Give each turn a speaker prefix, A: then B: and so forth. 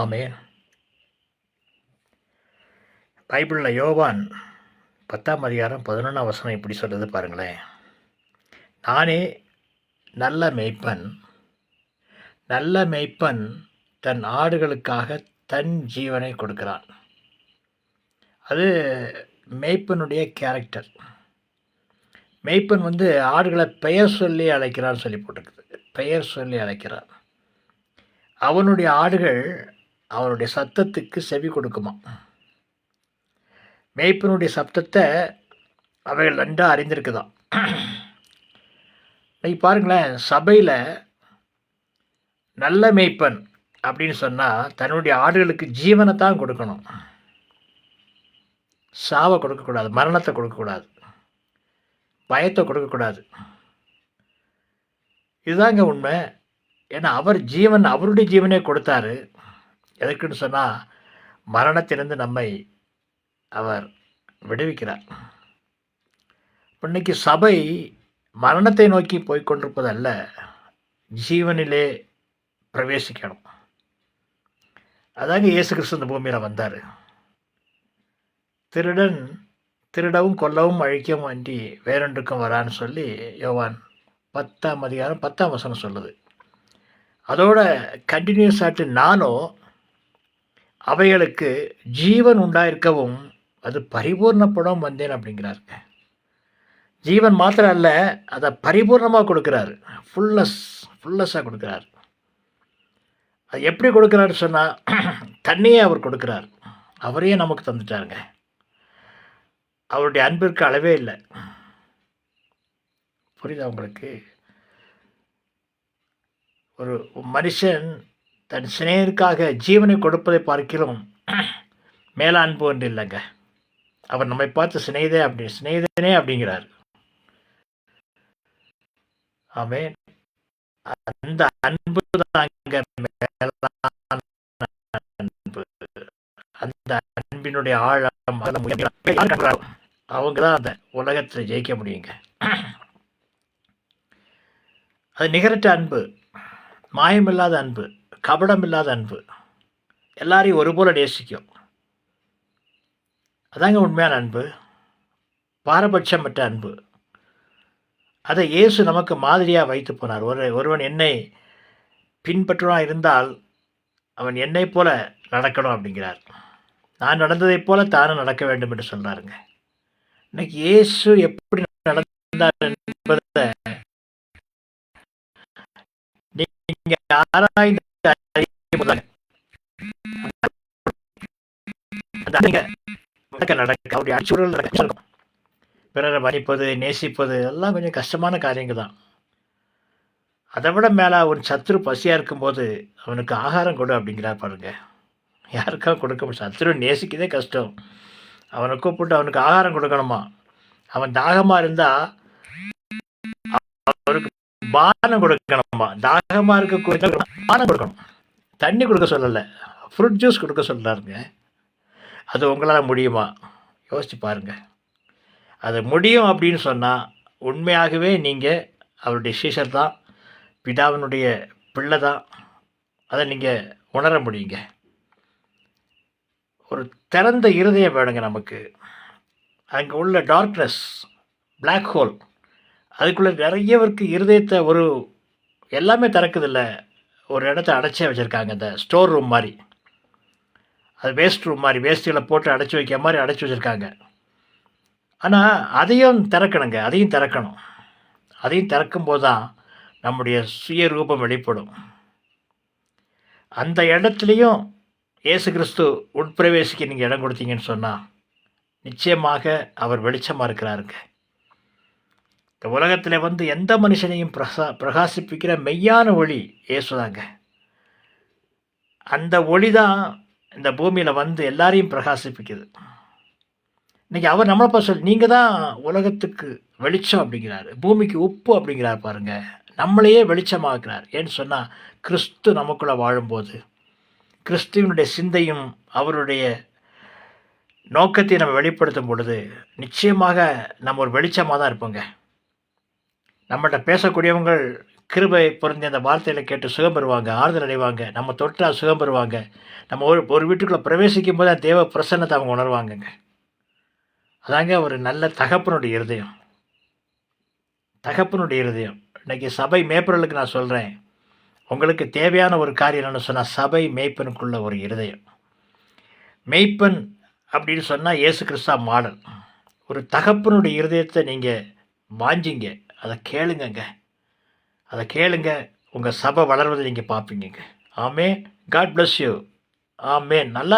A: ஆமேன். பைபிளில் யோவான் பத்தாம் அதிகாரம் பதினொன்றாம் வசனம் இப்படி சொல்கிறது பாருங்களேன். நானே நல்ல மெய்ப்பன் நல்ல மெய்ப்பன் தன் ஆடுகளுக்காக தன் ஜீவனை கொடுக்கிறான். அது மேய்ப்பனுடைய கேரக்டர். மேய்ப்பன் வந்து ஆடுகளை பெயர் சொல்லி அழைக்கிறான்னு சொல்லி போட்டிருக்குது பெயர் சொல்லி அழைக்கிறான் அவனுடைய ஆடுகள் அவனுடைய சத்தத்துக்கு செவி கொடுக்குமா? மேய்ப்பனுடைய சப்தத்தை அவைகள் நன்றாக அறிந்திருக்குதான் இன்னைக்கு பாருங்களேன் சபையில் நல்ல மேய்ப்பன் அப்படின்னு சொன்னால் தன்னுடைய ஆடுகளுக்கு ஜீவனை தான் கொடுக்கணும். சாவை கொடுக்கக்கூடாது மரணத்தை கொடுக்கக்கூடாது பயத்தை கொடுக்கக்கூடாது. இதுதாங்க உண்மை. ஏன்னா அவர் ஜீவன் அவருடைய ஜீவனே கொடுத்தாரு. எதுக்குன்னு சொன்னால் மரணத்திலிருந்து நம்மை அவர் விடுவிக்கிறார். இன்னைக்கு சபை மரணத்தை நோக்கி போய்கொண்டிருப்பதல்ல ஜீவனிலே பிரவேசிக்கணும். அதாங்க இயேசு கிறிஸ்து இந்த பூமியில் வந்தார். திருடன் திருடவும் கொல்லவும் அழிக்கவும் அன்றி வேறொன்றுக்கும் வரான்னு சொல்லி யோவான் பத்தாம் அதிகாரம் பத்தாம் வசனம் சொல்லுது. அதோட கண்டினியூஸ் ஆட்டு நானும் அவைகளுக்கு ஜீவன் உண்டாயிருக்கவும் அது பரிபூர்ணப்படம் வந்தேன் அப்படிங்கிறாருங்க. ஜீவன் மாத்திரம் அல்ல அதை பரிபூர்ணமாக கொடுக்குறாரு. ஃபுல்லஸ் ஃபுல்லஸாக கொடுக்குறாரு. அது எப்படி கொடுக்குறாரு சொன்னால் தண்ணியே அவர் கொடுக்குறார். அவரையே நமக்கு தந்துட்டாருங்க. அவருடைய அன்பிற்கு அளவே இல்லை. புரியுதா உங்களுக்கு? ஒரு மனுஷன் தன் சிநேகருக்காக ஜீவனை கொடுப்பதை பார்க்கிறோம். மேல அன்பு ஒன்று இல்லைங்க. அவர் நம்மை பார்த்து சிநேகிதே அப்படி சிநேகிதனே அப்படிங்கிறார். ஆமே அந்த அன்பு தாங்க அன்பு அந்த அன்பினுடைய ஆழம் அவங்க தான் அந்த உலகத்தில் ஜெயிக்க முடியுங்க. அது நிகரற்ற அன்பு. மாயமில்லாத அன்பு. கபடமில்லாத அன்பு. எல்லாரையும் ஒருபோல நேசிக்கும். அதாங்க உண்மையான அன்பு. பாரபட்சமற்ற அன்பு. அதை இயேசு நமக்கு மாதிரியாக வைத்து போனார். ஒரு ஒருவன் என்னை பின்பற்றுவா இருந்தால் அவன் என்னை போல நடக்கணும் அப்படிங்கிறார். நான் நடந்ததைப் போல தானும் நடக்க வேண்டும் என்று சொல்கிறாருங்க இன்னைக்கு இயேசு எப்படி நடந்தார் என்பதை நீங்கள் ஆராய்ந்து அந்த நடக்க நடக்க. அவருடைய அடிச்சுடல் நடக்க. பிறரை மன்னிப்பது நேசிப்பது எல்லாம் கொஞ்சம் கஷ்டமான காரியங்கள் தான் அதை விட மேலே அவன் சத்ரு பசியாக இருக்கும்போது அவனுக்கு ஆகாரம் கொடு அப்படிங்கிறார் பாருங்க. யாருக்கா கொடுக்க முடியும்? சத்துரு நேசிக்கதே கஷ்டம். அவனை கூப்பிட்டு அவனுக்கு ஆகாரம் கொடுக்கணுமா? அவன் தாகமாக இருந்தால் அவருக்கு பானம் கொடுக்கணுமா? தாகமாக இருக்க பானம் கொடுக்கணும். தண்ணி கொடுக்க சொல்லலை. ஃப்ரூட் ஜூஸ் கொடுக்க சொல்கிறாருங்க அது உங்களால் முடியுமா? யோசித்து பாருங்க. அது முடியும் அப்படின்னு சொன்னால் உண்மையாகவே நீங்கள் அவருடைய சீஷர் தான் பிதாவினுடைய பிள்ளை தான் அதை நீங்கள் உணர முடியுங்க. ஒரு திறந்த இருதயம் வேணுங்க நமக்கு. அங்கே உள்ள டார்க்னஸ் பிளாக் ஹோல் அதுக்குள்ளே நிறையவருக்கு இருதயத்தை ஒரு எல்லாமே திறக்குதில்ல. ஒரு இடத்த அடைச்சே வச்சுருக்காங்க இந்த ஸ்டோர் ரூம் மாதிரி. அது வேஸ்ட் ரூம் மாதிரி வேஸ்ட்டில் போட்டு அடைச்சி வைக்க மாதிரி அடைச்சி வச்சுருக்காங்க. ஆனால் அதையும் திறக்கணுங்க. அதையும் திறக்கணும். அதையும் திறக்கும்போது தான் நம்முடைய சுய ரூபம் வெளிப்படும். அந்த இடத்துலையும் இயேசு கிறிஸ்து உட்பிரவேசிக்கு நீங்கள் இடம் கொடுத்தீங்கன்னு சொன்னால் நிச்சயமாக அவர் வெளிச்சமாக இருக்கிறாருங்க. இந்த உலகத்தில் வந்து எந்த மனுஷனையும் பிரசா பிரகாசிப்பிக்கிற மெய்யான ஒளி இயேசுதாங்க. அந்த ஒளி தான் இந்த பூமியில் வந்து எல்லாரையும் பிரகாசிப்பிக்குது. இன்னைக்கு அவர் நம்மளை பார்த்து சொல்லி நீங்கள் தான் உலகத்துக்கு வெளிச்சம் அப்படிங்கிறாரு. பூமிக்கு உப்பு அப்படிங்கிறார் பாருங்கள் நம்மளையே வெளிச்சமாக்குறார். ஏன்னு சொன்னால் கிறிஸ்து நமக்குள்ளே வாழும்போது கிறிஸ்துவனுடைய சிந்தையும் அவருடைய நோக்கத்தை நம்ம வெளிப்படுத்தும் பொழுது நிச்சயமாக நம்ம ஒரு வெளிச்சமாக தான் இருப்போங்க. நம்மகிட்ட பேசக்கூடியவங்கள் கிருபை பொருந்தி அந்த வார்த்தைகளை கேட்டு சுகம் பெறுவாங்க ஆறுதல் அடைவாங்க. நம்ம தொட்டால் சுகம் பெறுவாங்க. நம்ம ஒரு ஒரு வீட்டுக்குள்ளே பிரவேசிக்கும் போது தேவ பிரசன்னத்தை அவங்க உணர்வாங்கங்க. அதாங்க ஒரு நல்ல தகப்பனுடைய இருதயம். தகப்பனுடைய இருதயம். இன்னைக்கு சபை மேய்ப்பர்களுக்கு நான் சொல்கிறேன் உங்களுக்கு தேவையான ஒரு காரியம் என்னென்னு சொன்னால் சபை மேய்ப்பனுக்குள்ள ஒரு இருதயம். மெய்ப்பன் அப்படின்னு சொன்னால் இயேசு கிறிஸ்தா மாடல். ஒரு தகப்பனுடைய இருதயத்தை நீங்கள் வாஞ்சிங்க. அதை கேளுங்கங்க. அதை கேளுங்க. உங்கள் சபை வளர்வதை நீங்கள் பார்ப்பீங்க ஆமே காட் பிளஸ் யூ ஆமே நல்லா